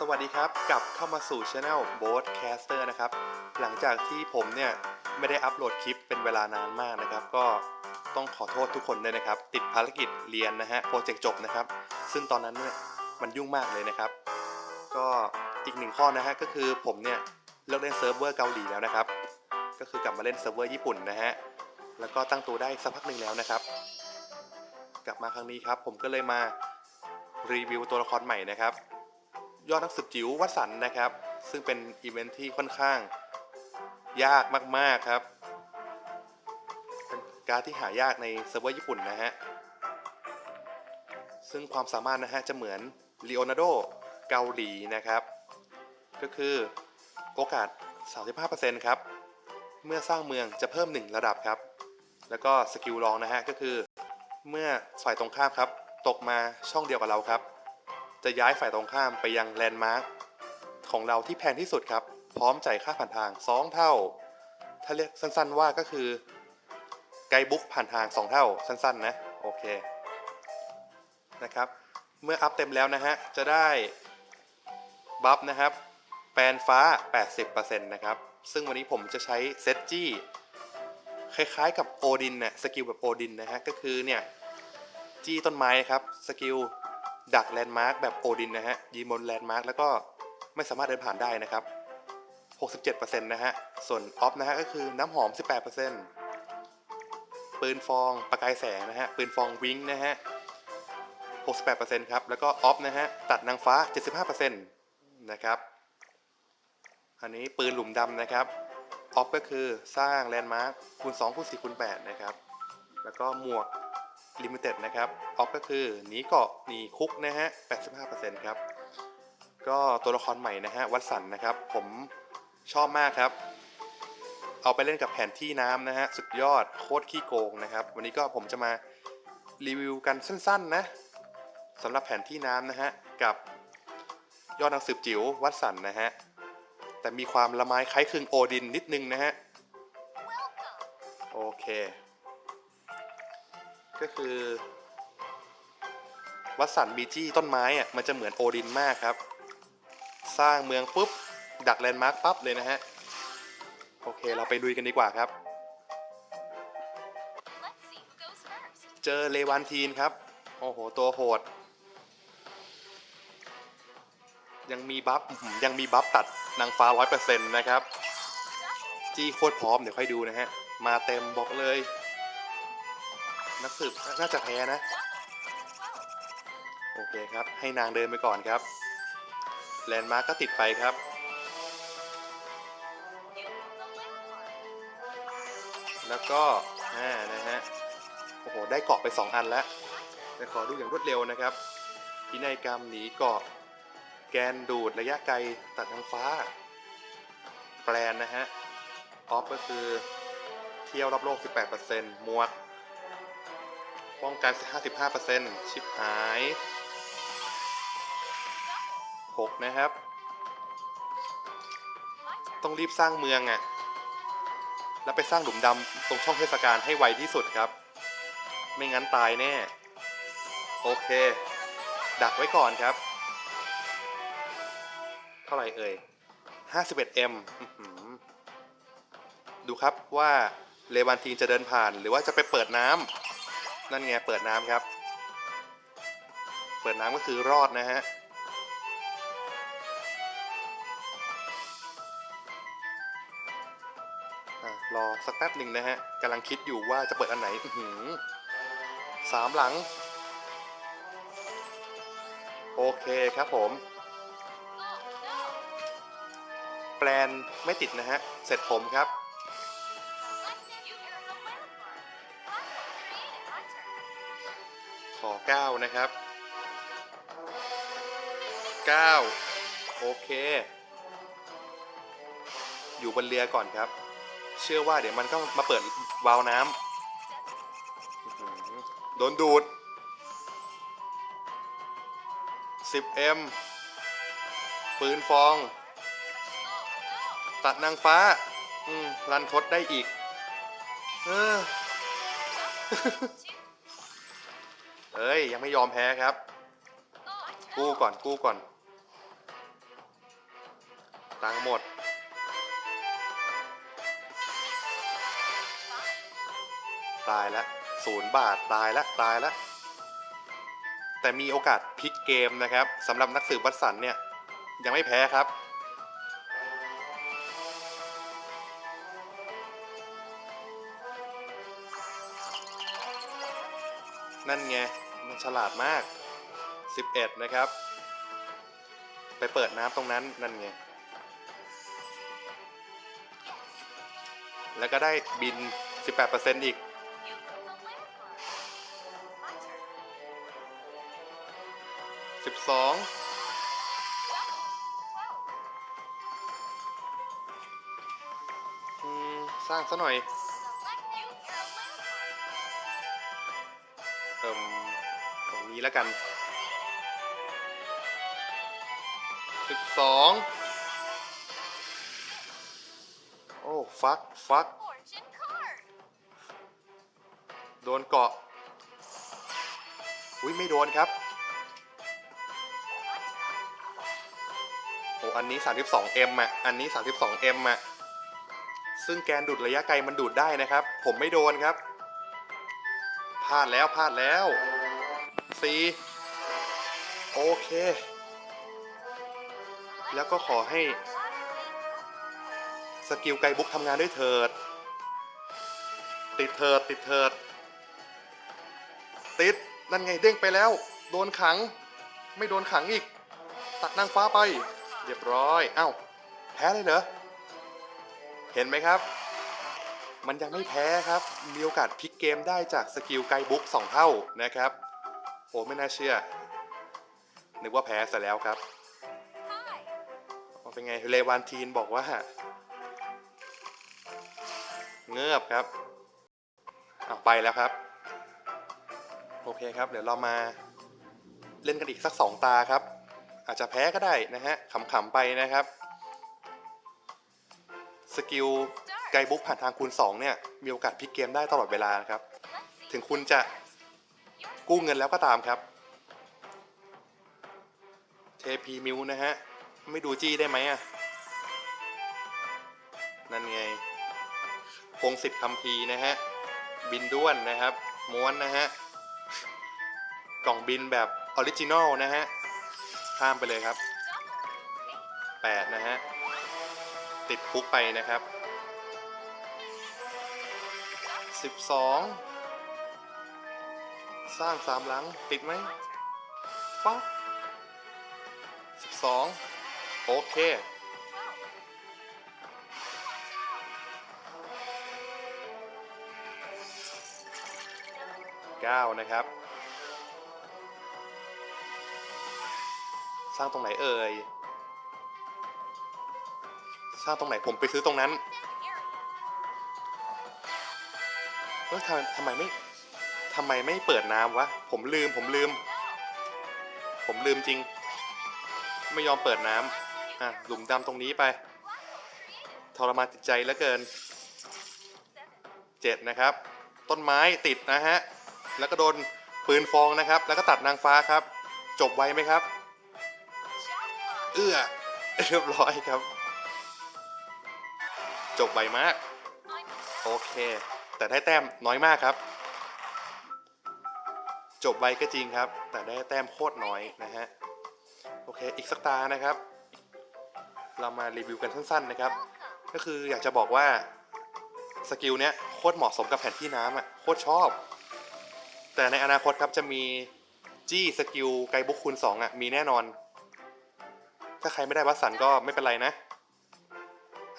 สวัสดีครับ กลับเข้ามาสู่ช anel b o a t Caster นะครับ หลังจากที่ผมเนี่ย ไม่ได้อัปโหลดคลิปเป็นเวลานานมากนะครับ ก็ต้องขอโทษทุกคนด้วยนะครับ ติดภารกิจเรียนนะฮะ โปรเจกต์จบนะครับ ซึ่งตอนนั้นเนี่ยมันยุ่งมากเลยนะครับ ก็อีกหนึ่งข้อนะฮะ ก็คือผมเนี่ย เลิกเล่นเซิร์ฟเวอร์เกาหลีแล้วนะครับ ก็คือกลับมาเล่นเซิร์ฟเวอร์ญี่ปุ่นนะฮะ แล้วก็ตั้งตัวได้สักพักหนึ่งแล้วนะครับ กลับมาครั้งนี้ครับ ผมก็เลยมารีวิวตัวละครใหม่นะครับ ยอดนักสืบจิ๋ววัดสันนะครับ ซึ่งเป็นอีเวนท์ที่ค่อนข้างยากมากๆครับ เป็นการดที่หายากในเซิร์ฟเวอร์ญี่ปุ่นนะฮะ ซึ่งความสามารถนะฮะจะเหมือนลีโอนาร์โดเกาหลีนะครับ ก็คือโอกาส 35%ครับ เมื่อสร้างเมืองจะเพิ่ม 1 ระดับครับ แล้วก็สกิลรองนะฮะก็คือ เมื่อฝ่ายตรงข้ามครับ ตกมาช่องเดียวกับเราครับ จะย้ายฝ่ายตรงข้ามไปยังแลนด์มาร์คของเราที่แพงที่สุดครับ พร้อมจ่ายค่าผ่านทาง 2 เท่า ถ้าเรียกสั้นๆว่าก็คือ ไกด์บุ๊กผ่านทาง 2 เท่า สั้นๆ นะ โอเค นะครับ เมื่ออัพเต็มแล้วนะฮะ จะได้บัฟนะครับ แปลนฟ้า 80%นะครับ ซึ่งวันนี้ผมจะใช้เซตจี้ คล้ายๆกับโอดินน่ะสกิลแบบโอดินนะฮะ ก็คือเนี่ย จี้ต้นไม้ครับ สกิล ดักแลนด์มาร์กแบบโอดินนะฮะยืนบนแลนด์มาร์กแล้วก็ไม่สามารถเดินผ่านได้นะครับ 67%นะฮะ ส่วนออฟนะฮะก็คือน้ำหอม 18%ปืนฟองประกายแสงนะฮะ ปืนฟองวิงนะฮะ 68%ครับ แล้วก็ออฟนะฮะ ตัดนางฟ้า 75%นะครับ อันนี้ปืนหลุมดำนะครับ ออฟก็คือสร้างแลนด์มาร์คคูณ2คูณ4คูณ8นะครับ แล้วก็หมวก ลิมิเต็ดนะครับออฟก็คือหนีเกาะหนีคุกนะฮะ 85%ครับ ก็ตัวละครใหม่นะฮะวัดสันนะครับ ผมชอบมากครับ เอาไปเล่นกับแผนที่น้ำนะฮะ สุดยอดโคตรขี้โกงนะครับ วันนี้ก็ผมจะมารีวิวกันสั้นๆนะสำหรับแผนที่น้ำนะฮะ กับยอดนักสืบจิ๋ววัดสันนะฮะ แต่มีความละไม้คล้ายคลึงโอดินนิดนึงนะฮะ โอเค ก็คือวัดสันบีจี้ต้นไม้อะมันจะเหมือนโอดินมากครับ สร้างเมืองปุ๊บ ดักแลนด์มาร์คปั๊บเลยนะฮะ โอเคเราไปลุยกันดีกว่าครับ เจอเลวานทีนครับ โอ้โห ตัวโหด ยังมีบัฟยังมีบัฟตัดนางฟ้า100%นะครับ จี้โคตรพร้อมเดี๋ยวค่อยดูนะฮะ มาเต็มบอกเลย นักสืบน่าจะแพ้นะ โอเคครับ ให้นางเดินไปก่อนครับ แลนด์มาร์กก็ติดไปครับ แล้วก็อ่านะฮะ โอ้โห ได้เกาะไป 2 อันแล้วแต่ขอดูอย่างรวดเร็วนะครับ พินัยกรรมหนีเกาะ แกนดูดระยะไกลตัดทางฟ้า แปลนนะฮะ ออฟก็คือเที่ยวรอบโลก 18%หมวก ป้องกัน 55%ชิบหาย 6 นะครับ ต้องรีบสร้างเมืองอะ่ะ แล้วไปสร้างหลุมดำตรงช่องเทศกาลให้ไวที่สุดครับ ไม่งั้นตายแน่ โอเค ดักไว้ก่อนครับ เท่าไหร่เอ่ย 51M ดูครับว่าเลวานทีนจะเดินผ่านหรือว่าจะไปเปิดน้ำ นั่นไงเปิดน้ำครับ เปิดน้ำก็คือรอดนะฮะรอสักแป๊บหนึ่งนะฮะกำลังคิดอยู่ว่าจะเปิดอันไหนสามหลัง โอเคครับผม แปลนไม่ติดนะฮะ เสร็จผมครับ 9 นะครับ 9 โอเค อยู่บนเรือก่อนครับ เชื่อว่าเดี๋ยวมันก็มาเปิดวาล์วน้ำโดนดูด 10M ปืนฟอง ตัดนางฟ้า อืมรันทดได้อีก เออ เอ้ย ยังไม่ยอมแพ้ครับ กู้ก่อนกู้ก่อน ตังหมด ตายแล้วศูนย์บาทตายแล้วตายแล้วแต่มีโอกาสพลิกเกมนะครับสำหรับนักสืบวัดสันเนี่ยยังไม่แพ้ครับนั่นไง มันฉลาดมาก 11 นะครับ ไปเปิดน้ำตรงนั้นนั่นไง แล้วก็ได้บิน 18%อีก You put the landmark. My turn. 12อืมสร้างซะหน่อยเอิ่ม นี้แล้วกัน12โอ้ฟักฟักโดนเกาะอุ้ยไม่โดนครับโอ้อันนี้ 32M อะ อันนี้ 32M อะ ซึ่งแกนดูดระยะไกลมันดูดได้นะครับ ผมไม่โดนครับ พลาดแล้วพลาดแล้ว 4โอเค แล้วก็ขอให้ สกิลไกบุ๊กทำงานด้วยเถิด ติดเถิด ติดเถิด ติด นั่นไงเด้งไปแล้ว โดนขัง ไม่โดนขังอีก ตัดนางฟ้าไป เรียบร้อย เอ้า แพ้เลยเหรอ เห็นไหมครับ มันยังไม่แพ้ครับ มีโอกาสพลิกเกมได้จากสกิลไกบุ๊ก2เท่านะครับ อ้ไม่น่าเชื่อ นึกว่าแพ้ซะแล้วครับ Hi. ว่าเป็นไงเลวานทีนบอกว่า เงือบครับเอาไปแล้วครับ โอเคครับ เดี๋ยวเรามาเล่นกันอีกสักสองตาครับ อาจจะแพ้ก็ได้นะฮะขำๆไปนะครับ สกิลไกบุ๊กผ่านทางคูณ 2 เนี่ย มีโอกาสพลิกเกมได้ตลอดเวลานะครับ Let's see. ถึงคุณจะ Yours. กู้เงินแล้วก็ตามครับเทพีมิวนะฮะ ไม่ดูจี้ได้ไหมอะ นั่นไง พงศิษฐ์คำพีนะฮะ บินด้วนนะครับ ม้วนนะฮะ กล่องบินแบบออริจินอลนะฮะ ข้ามไปเลยครับ 8 นะฮะ ติดคุกไปนะครับ 12 สร้างสามหลังติดไหม My turn. ปั๊บสิบสองโอเคเก้านะครับ สร้างตรงไหนเอ่ยสร้างตรงไหนผมไปซื้อตรงนั้นเออทำทำไมไม่ ทำไมไม่เปิดน้ำวะ ผมลืม ผมลืม ผมลืมจริง ไม่ยอมเปิดน้ำอะหลุมดำตรงนี้ไป ทรมานจิตใจเหลือเกินเจ็ดนะครับ ต้นไม้ติดนะฮะ แล้วก็โดนปืนฟองนะครับ แล้วก็ตัดนางฟ้าครับ จบไวไหมครับ เอื้อเรียบร้อยครับ จบไวมาก โอเค แต่ได้แต้มน้อยมากครับ จบไวก็จริงครับ แต่ได้แต้มโคตรน้อยนะฮะ โอเค อีกสักตานะครับ เรามารีวิวกันสั้นๆนะครับ ก็คืออยากจะบอกว่าสกิลเนี้ยโคตรเหมาะสมกับแผนที่น้ำอะโคตรชอบ แต่ในอนาคตครับจะมีจี้สกิลไกบุกคูณ2อะมีแน่นอน ถ้าใครไม่ได้วัดสันก็ไม่เป็นไรนะ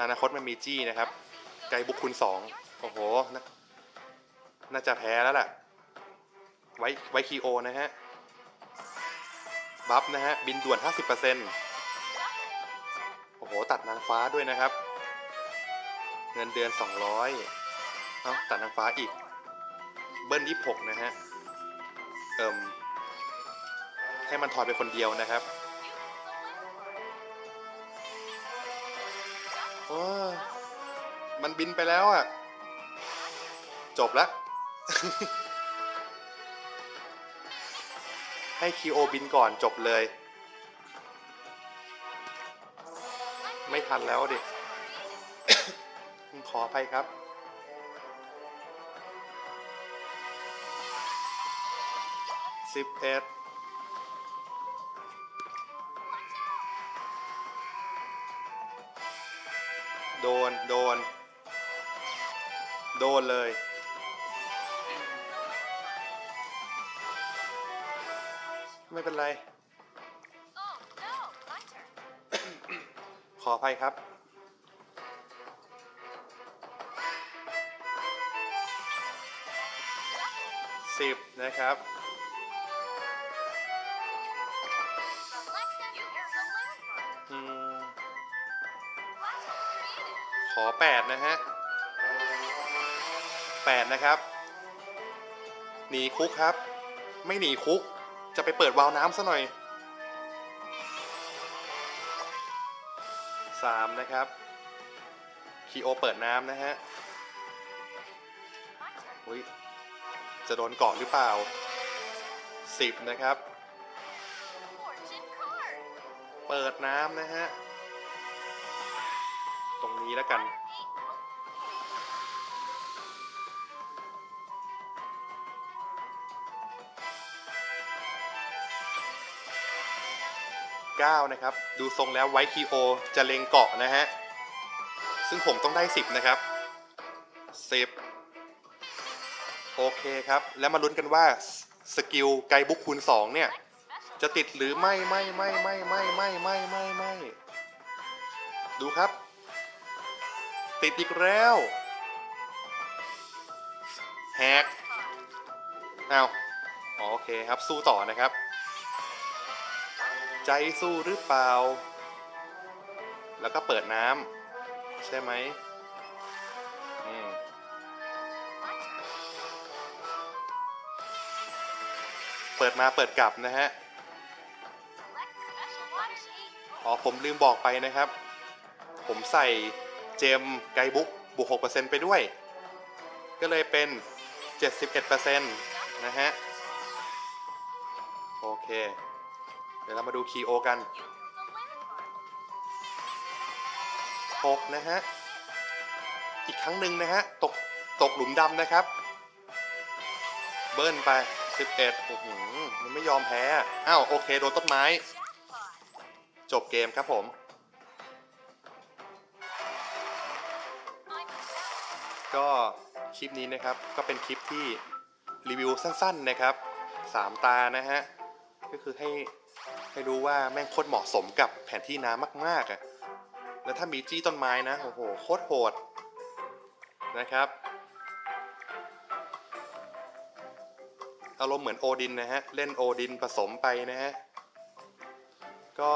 อนาคตมันมีจี้นะครับ ไกบุกคูณ2โอ้โหน,น่าจะแพ้แล้วแหละ ไว้ไว้คีโอนะฮะ บัฟนะฮะ บินด่วน 50%โอ้โห ตัดนางฟ้าด้วยนะครับ เงินเดือน 200เอ้าตัดนางฟ้าอีก เบิ้ล26 นะฮะ เอิ่มให้มันถอยไปคนเดียวนะครับโอ้มันบินไปแล้วอะ จบแล้ว ให้คีโอบินก่อนจบเลย ไม่ทันแล้วดิ ขออภัยครับสิบเอ็ดโดน โดน โดนเลย ไม่เป็นไร Oh no, my turn. ขออภัยครับสิบนะครับ Alexa, you're the landmark. อืม What created? ขอแปดนะฮะแปดนะครับ หนีคุกครับ ไม่หนีคุก จะไปเปิดวาล์วน้ำซะหน่อยสามนะครับคีโอเปิดน้ำนะฮะอุ้ยจะโดนเกาะหรือเปล่าสิบนะครับ เปิดน้ำนะฮะ ตรงนี้แล้วกัน 9 นะครับ ดูทรงแล้วไวคีโอจะเลงเกาะนะฮะ ซึ่งผมต้องได้ 10 นะครับ 10 โอเคครับ แล้วมาลุ้นกันว่า สกิลไกบุ๊กคูณ 2 เนี่ย จะติดหรือไม่ไม่ไม่ไม่ไม่ไม่ไม่ไม่ไม่ดูครับ ติดอีกแล้วแฮกอ้าวโอเคครับสู้ต่อนะครับ ใจสู้หรือเปล่า แล้วก็เปิดน้ำใช่ไหมเปิดมาเปิดกลับนะฮะ อ๋อผมลืมบอกไปนะครับ ผมใส่เจมไกบุ๊กบวก6%ไปด้วย ก็เลยเป็น 71%นะฮะ โอเค เดี๋ยวเรามาดูคีโอกัน You the landmark. 6นะฮะ อีกครั้งหนึ่งนะฮะ ตก ตกหลุมดำนะครับ เบิ้ลไป 11โอ้โหมันไม่ยอมแพ้ อ้าว โอเค โดนต้นไม้ จบเกมครับผมก็คลิปนี้นะครับก็เป็นคลิปที่รีวิวสั้นๆนะครับสามตานะฮะ ก็คือให้ ให้รู้ว่าแม่งโคตรเหมาะสมกับแผนที่น้ำมากๆอะ่ะแล้วถ้ามีจี้ต้นไม้นะโอ้โหโคตรโหดนะครับอารมณ์เหมือนโอดินนะฮะ เล่นโอดินผสมไปนะฮะ ก็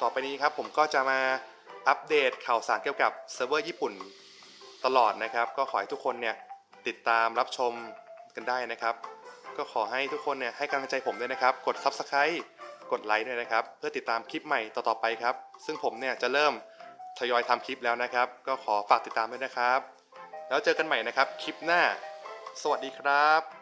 ต่อไปนี้ครับผมก็จะมาอัปเดตข่าวสารเกี่ยวกับเซิร์ฟเวอร์ญี่ปุ่นตลอดนะครับ ก็ขอให้ทุกคนเนี่ยติดตามรับชมกันได้นะครับ ก็ขอให้ทุกคนเนี่ยให้กำลังใจผมด้วยนะครับ กด Subscribe กดไลค์ด้วยนะครับ เพื่อติดตามคลิปใหม่ต่อๆไปครับ ซึ่งผมเนี่ยจะเริ่มทยอยทำคลิปแล้วนะครับ ก็ขอฝากติดตามด้วยนะครับ แล้วเจอกันใหม่นะครับคลิปหน้า สวัสดีครับ